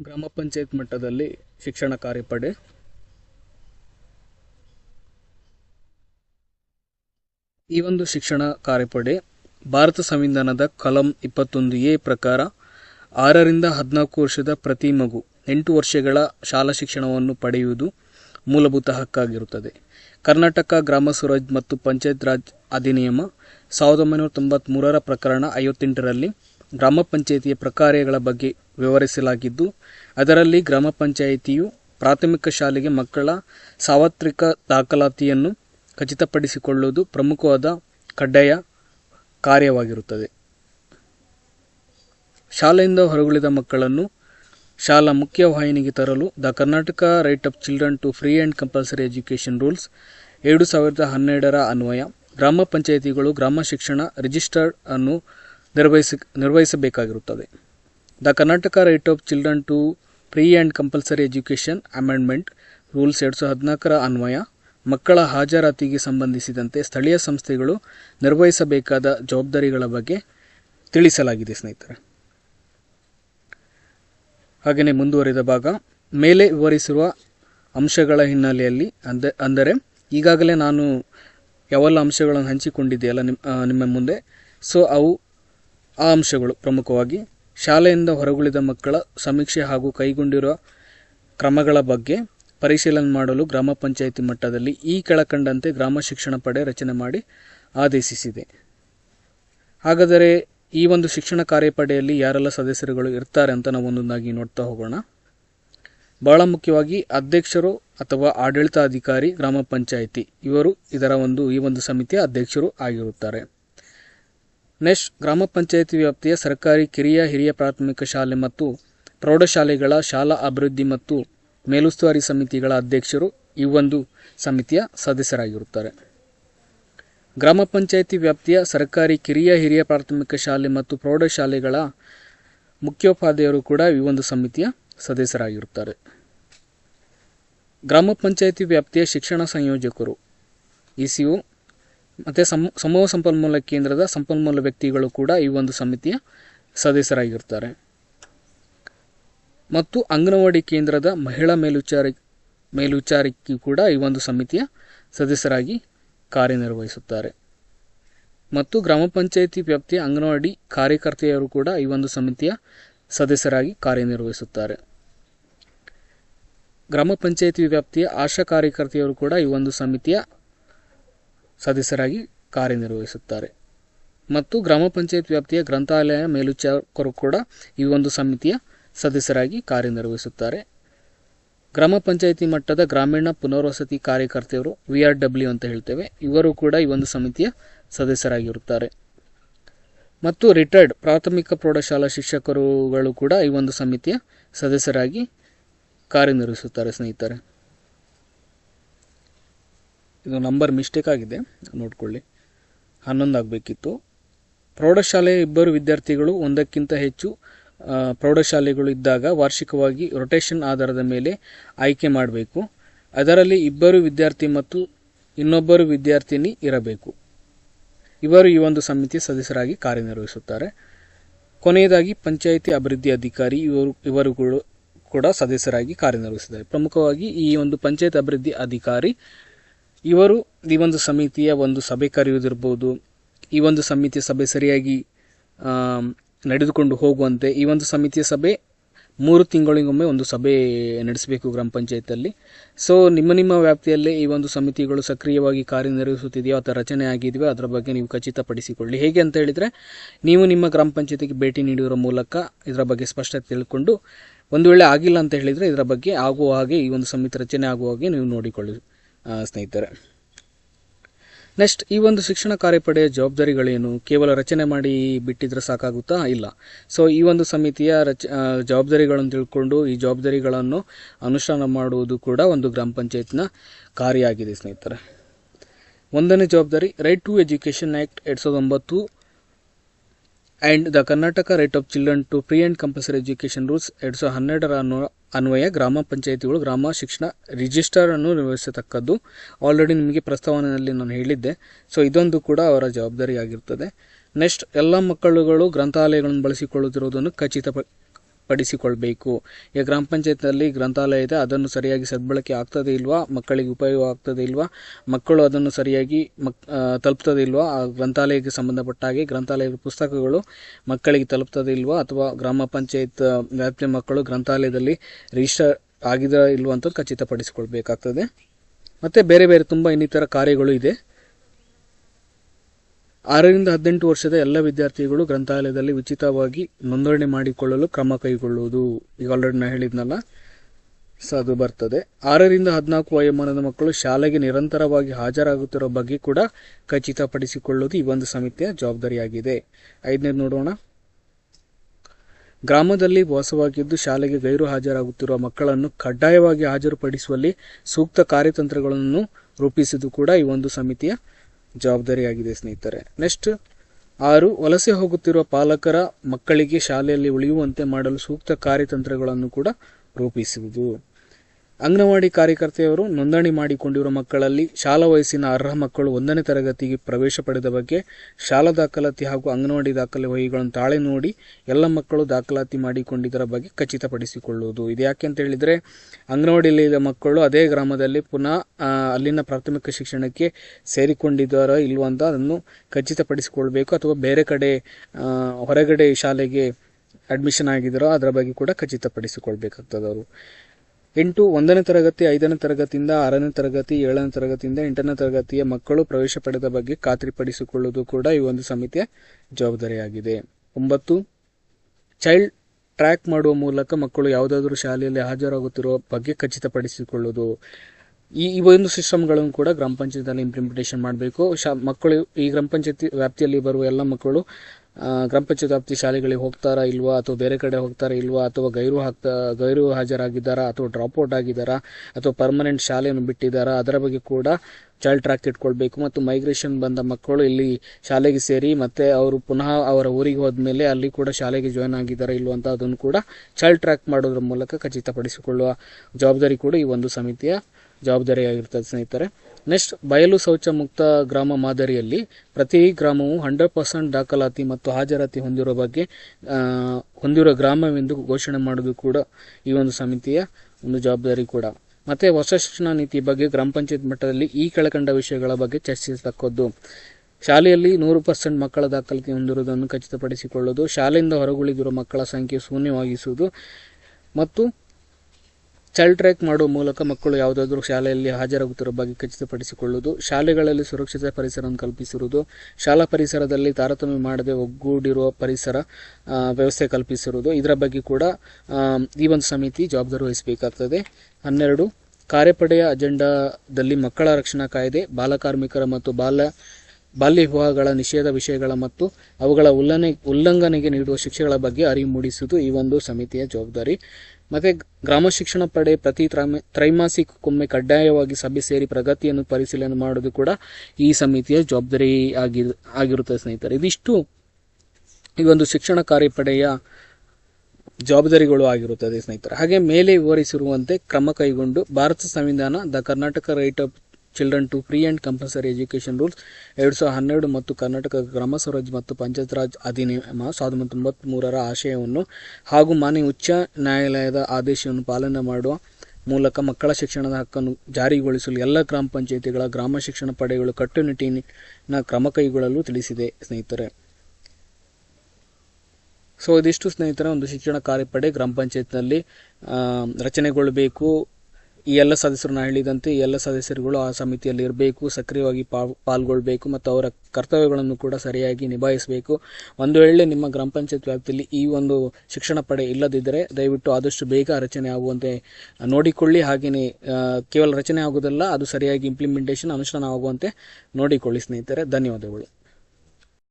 ಗ್ರಾಮ ಪಂಚಾಯತ್ ಮಟ್ಟದಲ್ಲಿ ಶಿಕ್ಷಣ ಕಾರ್ಯಪಡೆ. ಈ ಒಂದು ಶಿಕ್ಷಣ ಕಾರ್ಯಪಡೆ ಭಾರತ ಸಂವಿಧಾನದ ಕಲಂ ಇಪ್ಪತ್ತೊಂದು ಎ ಪ್ರಕಾರ ಆರರಿಂದ ಹದಿನಾಲ್ಕು ವರ್ಷದ ಪ್ರತಿ ಮಗು ಎಂಟು ವರ್ಷಗಳ ಶಾಲಾ ಶಿಕ್ಷಣವನ್ನು ಪಡೆಯುವುದು ಮೂಲಭೂತ ಹಕ್ಕಾಗಿರುತ್ತದೆ. ಕರ್ನಾಟಕ ಗ್ರಾಮ ಸ್ವರಾಜ್ ಮತ್ತು ಪಂಚಾಯತ್ ರಾಜ್ ಅಧಿನಿಯಮ ಸಾವಿರದ ಒಂಬೈನೂರ ತೊಂಬತ್ತ್ಮೂರರ ಪ್ರಕರಣ ಐವತ್ತೆಂಟರಲ್ಲಿ ಗ್ರಾಮ ಪಂಚಾಯಿತಿಯ ಪ್ರಕಾರಗಳ ಬಗ್ಗೆ ವಿವರಿಸಲಾಗಿದ್ದು, ಅದರಲ್ಲಿ ಗ್ರಾಮ ಪಂಚಾಯಿತಿಯು ಪ್ರಾಥಮಿಕ ಶಾಲೆಗೆ ಮಕ್ಕಳ ಸಾರ್ವತ್ರಿಕ ದಾಖಲಾತಿಯನ್ನು ಖಚಿತಪಡಿಸಿಕೊಳ್ಳುವುದು ಪ್ರಮುಖವಾದ ಕಡ್ಡಾಯ ಕಾರ್ಯವಾಗಿರುತ್ತದೆ. ಶಾಲೆಯಿಂದ ಹೊರಗುಳಿದ ಮಕ್ಕಳನ್ನು ಶಾಲಾ ಮುಖ್ಯವಾಹಿನಿಗೆ ತರಲು the Karnataka right of children to free and compulsory education rules ಎರಡು ಸಾವಿರದ ಹನ್ನೆರಡರ ಅನ್ವಯ. ಗ್ರಾಮ ಪಂಚಾಯಿತಿಗಳು ಗ್ರಾಮ ಶಿಕ್ಷಣ ರಿಜಿಸ್ಟರ್ಡ್ ಅನ್ನು ನಿರ್ವಹಿಸ, ನಿರ್ವಹಿಸಬೇಕಾಗಿರುತ್ತದೆ. The Karnataka right of children to free and compulsory education amendment rules ಎರಡು ಸಾವಿರದ ಹದಿನಾಲ್ಕರ ಅನ್ವಯ, ಮಕ್ಕಳ ಹಾಜರಾತಿಗೆ ಸಂಬಂಧಿಸಿದಂತೆ ಸ್ಥಳೀಯ ಸಂಸ್ಥೆಗಳು ನಿರ್ವಹಿಸಬೇಕಾದ ಜವಾಬ್ದಾರಿಗಳ ಬಗ್ಗೆ ತಿಳಿಸಲಾಗಿದೆ, ಸ್ನೇಹಿತರೆ. ಹಾಗೆಯೇ ಮುಂದುವರಿದ ಭಾಗ, ಮೇಲೆ ವಿವರಿಸಿರುವ ಅಂಶಗಳ ಹಿನ್ನೆಲೆಯಲ್ಲಿ ಅಂದ, ಅಂದರೆ ಈಗಾಗಲೇ ನಾನು ಯಾವೆಲ್ಲ ಅಂಶಗಳನ್ನು ಹಂಚಿಕೊಂಡಿದ್ದೆಯಲ್ಲ ನಿಮ್ಮ ನಿಮ್ಮ ಮುಂದೆ, ಸೊ ಅವು ಆ ಅಂಶಗಳು ಪ್ರಮುಖವಾಗಿ ಶಾಲೆಯಿಂದ ಹೊರಗುಳಿದ ಮಕ್ಕಳ ಸಮೀಕ್ಷೆ ಹಾಗೂ ಕೈಗೊಂಡಿರುವ ಕ್ರಮಗಳ ಬಗ್ಗೆ ಪರಿಶೀಲನೆ ಮಾಡಲು ಗ್ರಾಮ ಪಂಚಾಯಿತಿ ಮಟ್ಟದಲ್ಲಿ ಈ ಕೆಳಕಂಡಂತೆ ಗ್ರಾಮ ಶಿಕ್ಷಣ ಪಡೆ ರಚನೆ ಮಾಡಿ ಆದೇಶಿಸಿದೆ. ಹಾಗಾದರೆ ಈ ಒಂದು ಶಿಕ್ಷಣ ಕಾರ್ಯಪಡೆಯಲ್ಲಿ ಯಾರೆಲ್ಲ ಸದಸ್ಯರುಗಳು ಇರ್ತಾರೆ ಅಂತ ನಾವು ಒಂದೊಂದಾಗಿ ನೋಡ್ತಾ ಹೋಗೋಣ. ಬಹಳ ಮುಖ್ಯವಾಗಿ ಅಧ್ಯಕ್ಷರು ಅಥವಾ ಆಡಳಿತಾಧಿಕಾರಿ, ಗ್ರಾಮ ಪಂಚಾಯಿತಿ ಇವರು ಇದರ ಒಂದು ಈ ಒಂದು ಸಮಿತಿಯ ಅಧ್ಯಕ್ಷರು ಆಗಿರುತ್ತಾರೆ. ನೆಕ್ಸ್ಟ್ ಗ್ರಾಮ ಪಂಚಾಯಿತಿ ವ್ಯಾಪ್ತಿಯ ಸರ್ಕಾರಿ ಕಿರಿಯ ಹಿರಿಯ ಪ್ರಾಥಮಿಕ ಶಾಲೆ ಮತ್ತು ಪ್ರೌಢಶಾಲೆಗಳ ಶಾಲಾ ಅಭಿವೃದ್ಧಿ ಮತ್ತು ಮೇಲುಸ್ತುವಾರಿ ಸಮಿತಿಗಳ ಅಧ್ಯಕ್ಷರು ಈ ಒಂದು ಸಮಿತಿಯ ಸದಸ್ಯರಾಗಿರುತ್ತಾರೆ. ಗ್ರಾಮ ಪಂಚಾಯಿತಿ ವ್ಯಾಪ್ತಿಯ ಸರ್ಕಾರಿ ಕಿರಿಯ ಹಿರಿಯ ಪ್ರಾಥಮಿಕ ಶಾಲೆ ಮತ್ತು ಪ್ರೌಢಶಾಲೆಗಳ ಮುಖ್ಯೋಪಾಧ್ಯಾಯರು ಕೂಡ ಈ ಒಂದು ಸಮಿತಿಯ ಸದಸ್ಯರಾಗಿರುತ್ತಾರೆ. ಗ್ರಾಮ ಪಂಚಾಯಿತಿ ವ್ಯಾಪ್ತಿಯ ಶಿಕ್ಷಣ ಸಂಯೋಜಕರು, ಇಸಿಒ ಮತ್ತು ಸಮ ಸಮೂಹ ಸಂಪನ್ಮೂಲ ಕೇಂದ್ರದ ಸಂಪನ್ಮೂಲ ವ್ಯಕ್ತಿಗಳು ಕೂಡ ಈ ಒಂದು ಸಮಿತಿಯ ಸದಸ್ಯರಾಗಿರ್ತಾರೆ. ಮತ್ತು ಅಂಗನವಾಡಿ ಕೇಂದ್ರದ ಮಹಿಳಾ ಮೇಲ್ವಿಚಾರಿ ಮೇಲ್ವಿಚಾರಕಿ ಕೂಡ ಈ ಒಂದು ಸಮಿತಿಯ ಸದಸ್ಯರಾಗಿ ಕಾರ್ಯನಿರ್ವಹಿಸುತ್ತಾರೆ. ಮತ್ತು ಗ್ರಾಮ ಪಂಚಾಯಿತಿ ವ್ಯಾಪ್ತಿಯ ಅಂಗನವಾಡಿ ಕಾರ್ಯಕರ್ತೆಯರು ಕೂಡ ಈ ಒಂದು ಸಮಿತಿಯ ಸದಸ್ಯರಾಗಿ ಕಾರ್ಯನಿರ್ವಹಿಸುತ್ತಾರೆ. ಗ್ರಾಮ ಪಂಚಾಯಿತಿ ವ್ಯಾಪ್ತಿಯ ಆಶಾ ಕಾರ್ಯಕರ್ತೆಯರು ಕೂಡ ಈ ಒಂದು ಸಮಿತಿಯ ಸದಸ್ಯರಾಗಿ ಕಾರ್ಯನಿರ್ವಹಿಸುತ್ತಾರೆ. ಮತ್ತು ಗ್ರಾಮ ಪಂಚಾಯತ್ ವ್ಯಾಪ್ತಿಯ ಗ್ರಂಥಾಲಯ ಮೇಲ್ವಿಚಾರಕರು ಕೂಡ ಈ ಒಂದು ಸಮಿತಿಯ ಸದಸ್ಯರಾಗಿ ಕಾರ್ಯನಿರ್ವಹಿಸುತ್ತಾರೆ. ಗ್ರಾಮ ಪಂಚಾಯಿತಿ ಮಟ್ಟದ ಗ್ರಾಮೀಣ ಪುನರ್ವಸತಿ ಕಾರ್ಯಕರ್ತೆಯರು ವಿ ಆರ್ ಡಬ್ಲ್ಯೂ ಅಂತ ಹೇಳ್ತೇವೆ. ಇವರು ಕೂಡ ಈ ಒಂದು ಸಮಿತಿಯ ಸದಸ್ಯರಾಗಿರುತ್ತಾರೆ. ಮತ್ತು ರಿಟೈರ್ಡ್ ಪ್ರಾಥಮಿಕ ಪ್ರೌಢಶಾಲಾ ಶಿಕ್ಷಕರುಗಳು ಕೂಡ ಈ ಒಂದು ಸಮಿತಿಯ ಸದಸ್ಯರಾಗಿ ಕಾರ್ಯನಿರ್ವಹಿಸುತ್ತಾರೆ ಸ್ನೇಹಿತರೆ. ಇದು ನಂಬರ್ ಮಿಸ್ಟೇಕ್ ಆಗಿದೆ, ನೋಡ್ಕೊಳ್ಳಿ. ಹನ್ನೊಂದು ಆಗಬೇಕಿತ್ತು. ಪ್ರೌಢಶಾಲೆಯ ಇಬ್ಬರು ವಿದ್ಯಾರ್ಥಿಗಳು, ಒಂದಕ್ಕಿಂತ ಹೆಚ್ಚು ಪ್ರೌಢಶಾಲೆಗಳು ಇದ್ದಾಗ ವಾರ್ಷಿಕವಾಗಿ ರೊಟೇಷನ್ ಆಧಾರದ ಮೇಲೆ ಆಯ್ಕೆ ಮಾಡಬೇಕು. ಅದರಲ್ಲಿ ಇಬ್ಬರು ವಿದ್ಯಾರ್ಥಿ ಮತ್ತು ಇನ್ನೊಬ್ಬರು ವಿದ್ಯಾರ್ಥಿನಿ ಇರಬೇಕು. ಇವರು ಈ ಒಂದು ಸಮಿತಿ ಸದಸ್ಯರಾಗಿ ಕಾರ್ಯನಿರ್ವಹಿಸುತ್ತಾರೆ. ಕೊನೆಯದಾಗಿ ಪಂಚಾಯಿತಿ ಅಭಿವೃದ್ಧಿ ಅಧಿಕಾರಿ ಇವರು ಇವರುಗಳು ಕೂಡ ಸದಸ್ಯರಾಗಿ ಕಾರ್ಯನಿರ್ವಹಿಸಿದ್ದಾರೆ. ಪ್ರಮುಖವಾಗಿ ಈ ಒಂದು ಪಂಚಾಯತ್ ಅಭಿವೃದ್ಧಿ ಅಧಿಕಾರಿ ಇವರು ಈ ಒಂದು ಸಮಿತಿಯ ಒಂದು ಸಭೆ ಕರೆಯುವುದಿರ್ಬೋದು ಈ ಒಂದು ಸಮಿತಿಯ ಸಭೆ ಸರಿಯಾಗಿ ನಡೆದುಕೊಂಡು ಹೋಗುವಂತೆ ಈ ಒಂದು ಸಮಿತಿಯ ಸಭೆ ಮೂರು ತಿಂಗಳಿಗೊಮ್ಮೆ ಒಂದು ಸಭೆ ನಡೆಸಬೇಕು ಗ್ರಾಮ ಪಂಚಾಯತಲ್ಲಿ ಸೊ ನಿಮ್ಮ ನಿಮ್ಮ ವ್ಯಾಪ್ತಿಯಲ್ಲೇ ಈ ಒಂದು ಸಮಿತಿಗಳು ಸಕ್ರಿಯವಾಗಿ ಕಾರ್ಯನಿರ್ವಹಿಸುತ್ತಿದೆಯೋ ಅಥವಾ ರಚನೆ ಆಗಿದೆಯೋ ಅದರ ಬಗ್ಗೆ ನೀವು ಖಚಿತಪಡಿಸಿಕೊಳ್ಳಿ. ಹೇಗೆ ಅಂತ ಹೇಳಿದರೆ, ನೀವು ನಿಮ್ಮ ಗ್ರಾಮ ಪಂಚಾಯತಿಗೆ ಭೇಟಿ ನೀಡುವ ಮೂಲಕ ಇದರ ಬಗ್ಗೆ ಸ್ಪಷ್ಟತೆ ತಿಳ್ಕೊಂಡು, ಒಂದು ವೇಳೆ ಆಗಿಲ್ಲ ಅಂತ ಹೇಳಿದರೆ ಇದರ ಬಗ್ಗೆ ಆಗುವ ಹಾಗೆ ಈ ಒಂದು ಸಮಿತಿ ರಚನೆ ಆಗುವ ಹಾಗೆ ನೀವು ನೋಡಿಕೊಳ್ಳಿ. ಸ್ನೇಹಿತರೆ. ನೆಕ್ಸ್ಟ್ ಈ ಒಂದು ಶಿಕ್ಷಣ ಕಾರ್ಯಪಡೆಯ ಜವಾಬ್ದಾರಿಗಳೇನು? ಕೇವಲ ರಚನೆ ಮಾಡಿ ಬಿಟ್ಟಿದ್ರೆ ಸಾಕಾಗುತ್ತಾ? ಇಲ್ಲ. ಸೊ ಈ ಒಂದು ಸಮಿತಿಯ ರಚ ಜವಾಬ್ದಾರಿಗಳನ್ನು ತಿಳ್ಕೊಂಡು ಈ ಜವಾಬ್ದಾರಿಗಳನ್ನು ಅನುಷ್ಠಾನ ಮಾಡುವುದು ಕೂಡ ಒಂದು ಗ್ರಾಮ ಪಂಚಾಯತ್ನ ಕಾರ್ಯ ಆಗಿದೆ ಸ್ನೇಹಿತರೆ. ಒಂದನೇ ಜವಾಬ್ದಾರಿ ರೈಟ್ ಟು ಎಜುಕೇಷನ್ ಆ್ಯಕ್ಟ್ ಎರಡು ಸಾವಿರದ ಒಂಬತ್ತು and the Karnataka right of children to free and compulsory education rules ಎರಡು ಸಾವಿರದ ಹನ್ನೆರಡರ ಅನ್ವಯ ಗ್ರಾಮ ಪಂಚಾಯಿತಿಗಳು, ಗ್ರಾಮ ಶಿಕ್ಷಣ ರಿಜಿಸ್ಟರ್ ಅನ್ನು ನಿರ್ವಹಿಸತಕ್ಕದ್ದು. ಆಲ್ರೆಡಿ ನಿಮಗೆ ಪ್ರಸ್ತಾವನೆಯಲ್ಲಿ ನಾನು ಹೇಳಿದ್ದೆ. ಸೊ ಇದೊಂದು ಕೂಡ ಅವರ ಜವಾಬ್ದಾರಿಯಾಗಿರ್ತದೆ. ನೆಕ್ಸ್ಟ್ ಎಲ್ಲ ಮಕ್ಕಳುಗಳು ಗ್ರಂಥಾಲಯಗಳನ್ನು ಬಳಸಿಕೊಳ್ಳುತ್ತಿರುವುದನ್ನು ಖಚಿತ ಪಡಿಸಿಕೊಳ್ಬೇಕು ಈಗ ಗ್ರಾಮ ಪಂಚಾಯತ್ನಲ್ಲಿ ಗ್ರಂಥಾಲಯ ಇದೆ, ಅದನ್ನು ಸರಿಯಾಗಿ ಸದ್ಬಳಕೆ ಆಗ್ತದೆ ಇಲ್ವಾ? ಮಕ್ಕಳಿಗೆ ಉಪಯೋಗ ಆಗ್ತದೆ ಇಲ್ವಾ? ಮಕ್ಕಳು ಅದನ್ನು ಸರಿಯಾಗಿ ಮಕ್ ತಲುಪ್ತದೆ ಇಲ್ವಾ? ಆ ಗ್ರಂಥಾಲಯಕ್ಕೆ ಸಂಬಂಧಪಟ್ಟ ಹಾಗೆ ಗ್ರಂಥಾಲಯದ ಪುಸ್ತಕಗಳು ಮಕ್ಕಳಿಗೆ ತಲುಪ್ತದೆ ಇಲ್ವಾ? ಅಥವಾ ಗ್ರಾಮ ಪಂಚಾಯತ್ ವ್ಯಾಪ್ತಿಯ ಮಕ್ಕಳು ಗ್ರಂಥಾಲಯದಲ್ಲಿ ರಿಜಿಸ್ಟರ್ ಆಗಿದ ಇಲ್ವಾ ಅಂತ ಖಚಿತಪಡಿಸಿಕೊಳ್ಬೇಕಾಗ್ತದೆ. ಮತ್ತು ಬೇರೆ ಬೇರೆ ತುಂಬ ಇನ್ನಿತರ ಕಾರ್ಯಗಳು ಇದೆ. ಆರರಿಂದ ಹದಿನೆಂಟು ವರ್ಷದ ಎಲ್ಲ ವಿದ್ಯಾರ್ಥಿಗಳು ಗ್ರಂಥಾಲಯದಲ್ಲಿ ಉಚಿತವಾಗಿ ನೋಂದಣಿ ಮಾಡಿಕೊಳ್ಳಲು ಕ್ರಮ ಕೈಗೊಳ್ಳುವುದು. ಈಗ ಆಲ್ರೆಡಿ ನಾನು ಹೇಳಿದ್ನಲ್ಲ ಸೊ ಅದು ಬರ್ತದೆ. ಆರರಿಂದ ಹದಿನಾಲ್ಕು ವಯೋಮಾನದ ಮಕ್ಕಳು ಶಾಲೆಗೆ ನಿರಂತರವಾಗಿ ಹಾಜರಾಗುತ್ತಿರೋ ಬಗ್ಗೆ ಕೂಡ ಖಚಿತಪಡಿಸಿಕೊಳ್ಳುವುದು ಈ ಒಂದು ಸಮಿತಿಯ ಜವಾಬ್ದಾರಿಯಾಗಿದೆ. ಐದನೇದು ನೋಡೋಣ. ಗ್ರಾಮದಲ್ಲಿ ವಾಸವಾಗಿದ್ದು ಶಾಲೆಗೆ ಗೈರು ಹಾಜರಾಗುತ್ತಿರುವ ಮಕ್ಕಳನ್ನು ಕಡ್ಡಾಯವಾಗಿ ಹಾಜರುಪಡಿಸುವಲ್ಲಿ ಸೂಕ್ತ ಕಾರ್ಯತಂತ್ರಗಳನ್ನು ರೂಪಿಸುವುದು ಕೂಡ ಈ ಒಂದು ಸಮಿತಿಯ ಜವಾಬ್ದಾರಿಯಾಗಿದೆ ಸ್ನೇಹಿತರೆ. ನೆಕ್ಸ್ಟ್, ಆರು, ವಲಸೆ ಹೋಗುತ್ತಿರುವ ಪಾಲಕರ ಮಕ್ಕಳಿಗೆ ಶಾಲೆಯಲ್ಲಿ ಉಳಿಯುವಂತೆ ಮಾಡಲು ಸೂಕ್ತ ಕಾರ್ಯತಂತ್ರಗಳನ್ನು ಕೂಡ ರೂಪಿಸುವುದು. ಅಂಗನವಾಡಿ ಕಾರ್ಯಕರ್ತೆಯವರು ನೋಂದಣಿ ಮಾಡಿಕೊಂಡಿರುವ ಮಕ್ಕಳಲ್ಲಿ ಶಾಲಾ ವಯಸ್ಸಿನ ಅರ್ಹ ಮಕ್ಕಳು ಒಂದನೇ ತರಗತಿಗೆ ಪ್ರವೇಶ ಪಡೆದ ಬಗ್ಗೆ ಶಾಲಾ ದಾಖಲಾತಿ ಹಾಗೂ ಅಂಗನವಾಡಿ ದಾಖಲೆ ವಹಿಗಳನ್ನು ತಾಳೆ ನೋಡಿ ಎಲ್ಲ ಮಕ್ಕಳು ದಾಖಲಾತಿ ಮಾಡಿಕೊಂಡಿದ್ದರ ಬಗ್ಗೆ ಖಚಿತಪಡಿಸಿಕೊಳ್ಳುವುದು. ಇದು ಯಾಕೆ ಅಂತ ಹೇಳಿದರೆ, ಅಂಗನವಾಡಿಯಲ್ಲಿ ಮಕ್ಕಳು ಅದೇ ಗ್ರಾಮದಲ್ಲಿ ಪುನಃ ಅಲ್ಲಿನ ಪ್ರಾಥಮಿಕ ಶಿಕ್ಷಣಕ್ಕೆ ಸೇರಿಕೊಂಡಿದ್ದಾರೋ ಇಲ್ವೋ ಅಂತ ಅದನ್ನು ಖಚಿತಪಡಿಸಿಕೊಳ್ಬೇಕು ಅಥವಾ ಬೇರೆ ಕಡೆ ಹೊರಗಡೆ ಶಾಲೆಗೆ ಅಡ್ಮಿಷನ್ ಆಗಿದ್ದಾರೋ ಅದರ ಬಗ್ಗೆ ಕೂಡ ಖಚಿತಪಡಿಸಿಕೊಳ್ಬೇಕಾಗ್ತದೆ ಅವರು ಎಂಟು ಒಂದನೇ ತರಗತಿ, ಐದನೇ ತರಗತಿಯಿಂದ ಆರನೇ ತರಗತಿ, ಏಳನೇ ತರಗತಿಯಿಂದ ಎಂಟನೇ ತರಗತಿಯ ಮಕ್ಕಳು ಪ್ರವೇಶ ಪಡೆದ ಬಗ್ಗೆ ಖಾತ್ರಿಪಡಿಸಿಕೊಳ್ಳುವುದು ಕೂಡ ಈ ಒಂದು ಸಮಿತಿಯ ಜವಾಬ್ದಾರಿಯಾಗಿದೆ. ಒಂಬತ್ತು ಚೈಲ್ಡ್ ಟ್ರ್ಯಾಕ್ ಮಾಡುವ ಮೂಲಕ ಮಕ್ಕಳು ಯಾವುದಾದ್ರೂ ಶಾಲೆಯಲ್ಲಿ ಹಾಜರಾಗುತ್ತಿರುವ ಬಗ್ಗೆ ಖಚಿತಪಡಿಸಿಕೊಳ್ಳುವುದು. ಈ ಒಂದು ಸಿಸ್ಟಮ್ಗಳನ್ನು ಕೂಡ ಗ್ರಾಮ ಪಂಚಾಯತ್ನಲ್ಲಿ ಇಂಪ್ಲಿಮೆಂಟೇಷನ್ ಮಾಡಬೇಕು. ಶಾ, ಮಕ್ಕಳು ಈ ಗ್ರಾಮ ಪಂಚಾಯತಿ ವ್ಯಾಪ್ತಿಯಲ್ಲಿ ಬರುವ ಎಲ್ಲ ಮಕ್ಕಳು ಗ್ರಾಮ ಪಂಚಾಯತ್ ವ್ಯಾಪ್ತಿ ಶಾಲೆಗಳಿಗೆ ಹೋಗ್ತಾರಾ ಇಲ್ವಾ, ಅಥವಾ ಬೇರೆ ಕಡೆ ಹೋಗ್ತಾರಾ ಇಲ್ವಾ, ಅಥವಾ ಗೈರು ಹಾಕ್ತಾ, ಗೈರು ಹಾಜರಾಗಿದ್ದಾರಾ, ಅಥವಾ ಡ್ರಾಪ್ ಔಟ್ ಆಗಿದ್ದಾರಾ, ಅಥವಾ ಪರ್ಮನೆಂಟ್ ಶಾಲೆಯನ್ನು ಬಿಟ್ಟಿದ್ದಾರಾ, ಅದರ ಬಗ್ಗೆ ಕೂಡ ಚೈಲ್ಡ್ ಟ್ರ್ಯಾಕ್ ಇಟ್ಕೊಳ್ಬೇಕು. ಮತ್ತು ಮೈಗ್ರೇಷನ್ ಬಂದ ಮಕ್ಕಳು ಇಲ್ಲಿ ಶಾಲೆಗೆ ಸೇರಿ, ಮತ್ತೆ ಅವರು ಪುನಃ ಅವರ ಊರಿಗೆ ಹೋದ್ಮೇಲೆ ಅಲ್ಲಿ ಕೂಡ ಶಾಲೆಗೆ ಜಾಯ್ನ್ ಆಗಿದ್ದಾರೆ ಇಲ್ಲೋ ಅಂತ ಅದನ್ನು ಕೂಡ ಚೈಲ್ಡ್ ಟ್ರ್ಯಾಕ್ ಮಾಡೋದ್ರ ಮೂಲಕ ಖಚಿತಪಡಿಸಿಕೊಳ್ಳುವ ಜವಾಬ್ದಾರಿ ಕೂಡ ಈ ಒಂದು ಸಮಿತಿಯ ಜವಾಬ್ದಾರಿಯಾಗಿರ್ತದೆ ಸ್ನೇಹಿತರೆ. ನೆಕ್ಸ್ಟ್ ಬಯಲು ಶೌಚ ಮುಕ್ತ ಗ್ರಾಮ ಮಾದರಿಯಲ್ಲಿ ಪ್ರತಿ ಗ್ರಾಮವು ಹಂಡ್ರೆಡ್ ಪರ್ಸೆಂಟ್ ದಾಖಲಾತಿ ಮತ್ತು ಹಾಜರಾತಿ ಹೊಂದಿರುವ ಬಗ್ಗೆ ಆ, ಹೊಂದಿರುವ ಗ್ರಾಮವೆಂದು ಘೋಷಣೆ ಮಾಡೋದು ಕೂಡ ಈ ಒಂದು ಸಮಿತಿಯ ಒಂದು ಜವಾಬ್ದಾರಿ ಕೂಡ. ಮತ್ತೆ ಹೊಸ ಶಿಕ್ಷಣ ನೀತಿ ಬಗ್ಗೆ ಗ್ರಾಮ ಪಂಚಾಯತ್ ಮಟ್ಟದಲ್ಲಿ ಈ ಕೆಳಕಂಡ ವಿಷಯಗಳ ಬಗ್ಗೆ ಚರ್ಚಿಸತಕ್ಕದ್ದು. ಶಾಲೆಯಲ್ಲಿ ನೂರು ಪರ್ಸೆಂಟ್ ಮಕ್ಕಳ ದಾಖಲಾತಿ ಹೊಂದಿರುವುದನ್ನು ಖಚಿತಪಡಿಸಿಕೊಳ್ಳುವುದು ಶಾಲೆಯಿಂದ ಹೊರಗುಳಿದಿರುವ ಮಕ್ಕಳ ಸಂಖ್ಯೆ ಶೂನ್ಯವಾಗಿಸುವುದು ಮತ್ತು ಚೈಲ್ಡ್ ಟ್ರ್ಯಾಕ್ ಮಾಡುವ ಮೂಲಕ ಮಕ್ಕಳು ಯಾವುದಾದ್ರೂ ಶಾಲೆಯಲ್ಲಿ ಹಾಜರಾಗುತ್ತಿರುವ ಬಗ್ಗೆ ಖಚಿತಪಡಿಸಿಕೊಳ್ಳುವುದು, ಶಾಲೆಗಳಲ್ಲಿ ಸುರಕ್ಷಿತ ಪರಿಸರವನ್ನು ಕಲ್ಪಿಸಿರುವುದು, ಶಾಲಾ ಪರಿಸರದಲ್ಲಿ ತಾರತಮ್ಯ ಮಾಡದೆ ಒಗ್ಗೂಡಿರುವ ಪರಿಸರ ವ್ಯವಸ್ಥೆ ಕಲ್ಪಿಸಿರುವುದು, ಇದರ ಬಗ್ಗೆ ಕೂಡ ಈ ಒಂದು ಸಮಿತಿ ಜವಾಬ್ದಾರಿ ವಹಿಸಬೇಕಾಗ್ತದೆ. ಹನ್ನೆರಡು, ಕಾರ್ಯಪಡೆಯ ಅಜೆಂಡಾದಲ್ಲಿ ಮಕ್ಕಳ ರಕ್ಷಣಾ ಕಾಯ್ದೆ ಬಾಲಕಾರ್ಮಿಕರ ಮತ್ತು ಬಾಲ ಬಾಲ್ಯ ವಿವಾಹಗಳ ನಿಷೇಧ ವಿಷಯಗಳ ಮತ್ತು ಅವುಗಳ ಉಲ್ಲನೆ, ಉಲ್ಲಂಘನೆಗೆ ನೀಡುವ ಶಿಕ್ಷೆಗಳ ಬಗ್ಗೆ ಅರಿವು ಮೂಡಿಸುವುದು ಈ ಒಂದು ಸಮಿತಿಯ ಜವಾಬ್ದಾರಿ. ಮತ್ತೆ ಗ್ರಾಮ ಶಿಕ್ಷಣ ಪಡೆ ಪ್ರತಿ ತ್ರೈಮ ತ್ರೈಮಾಸಿಕಕ್ಕೊಮ್ಮೆ ಕಡ್ಡಾಯವಾಗಿ ಸಭೆ ಸೇರಿ ಪ್ರಗತಿಯನ್ನು ಪರಿಶೀಲನೆ ಮಾಡುವುದು ಕೂಡ ಈ ಸಮಿತಿಯ ಜವಾಬ್ದಾರಿ ಆಗಿ, ಆಗಿರುತ್ತದೆ ಸ್ನೇಹಿತರೆ. ಇದಿಷ್ಟು ಈ ಒಂದು ಶಿಕ್ಷಣ ಕಾರ್ಯಪಡೆಯ ಜವಾಬ್ದಾರಿಗಳು ಆಗಿರುತ್ತದೆ ಸ್ನೇಹಿತರೆ. ಹಾಗೆ ಮೇಲೆ ವಿವರಿಸಿರುವಂತೆ ಕ್ರಮ ಕೈಗೊಂಡು ಭಾರತ ಸಂವಿಧಾನ the Karnataka right of children to free and compulsory education rules ಎರಡು ಸಾವಿರದ ಹನ್ನೆರಡು ಮತ್ತು ಕರ್ನಾಟಕ ಗ್ರಾಮ ಸ್ವರಾಜ್ ಮತ್ತು ಪಂಚಾಯತ್ ರಾಜ್ ಅಧಿನಿಯಮ ಸಾವಿರದ ತೊಂಬತ್ತ್ಮೂರರ ಆಶಯವನ್ನು ಹಾಗೂ ಮಾನ್ಯ ಉಚ್ಚ ನ್ಯಾಯಾಲಯದ ಆದೇಶವನ್ನು ಪಾಲನೆ ಮಾಡುವ ಮೂಲಕ ಮಕ್ಕಳ ಶಿಕ್ಷಣದ ಹಕ್ಕನ್ನು ಜಾರಿಗೊಳಿಸಲು ಎಲ್ಲ ಗ್ರಾಮ ಪಂಚಾಯಿತಿಗಳ ಗ್ರಾಮ ಶಿಕ್ಷಣ ಪಡೆಗಳು ಕಟ್ಟುನಿಟ್ಟಿನ ಕ್ರಮ ಕೈಗೊಳ್ಳಲು ತಿಳಿಸಿದೆ ಸ್ನೇಹಿತರೆ. ಸೊ, ಇದಿಷ್ಟು ಸ್ನೇಹಿತರೆ. ಒಂದು ಶಿಕ್ಷಣ ಕಾರ್ಯಪಡೆ ಗ್ರಾಮ ಪಂಚಾಯತ್ನಲ್ಲಿ ರಚನೆಗೊಳ್ಳಬೇಕು. ಈ ಎಲ್ಲ ಸದಸ್ಯರು ನಾನು ಹೇಳಿದಂತೆ ಎಲ್ಲ ಸದಸ್ಯರುಗಳು ಆ ಸಮಿತಿಯಲ್ಲಿ ಇರಬೇಕು, ಸಕ್ರಿಯವಾಗಿ ಪಾಲ್ಗೊಳ್ಳಬೇಕು ಮತ್ತು ಅವರ ಕರ್ತವ್ಯಗಳನ್ನು ಕೂಡ ಸರಿಯಾಗಿ ನಿಭಾಯಿಸಬೇಕು. ಒಂದು ವೇಳೆ ನಿಮ್ಮ ಗ್ರಾಮ ಪಂಚಾಯತ್ ವ್ಯಾಪ್ತಿಯಲ್ಲಿ ಈ ಒಂದು ಶಿಕ್ಷಣ ಪಡೆ ಇಲ್ಲದಿದ್ದರೆ ದಯವಿಟ್ಟು ಆದಷ್ಟು ಬೇಗ ರಚನೆ ಆಗುವಂತೆ ನೋಡಿಕೊಳ್ಳಿ. ಹಾಗೆಯೇ ಕೇವಲ ರಚನೆ ಆಗುವುದಲ್ಲ, ಅದು ಸರಿಯಾಗಿ ಇಂಪ್ಲಿಮೆಂಟೇಷನ್ ಅನುಷ್ಠಾನ ಆಗುವಂತೆ ನೋಡಿಕೊಳ್ಳಿ ಸ್ನೇಹಿತರೆ. ಧನ್ಯವಾದಗಳು.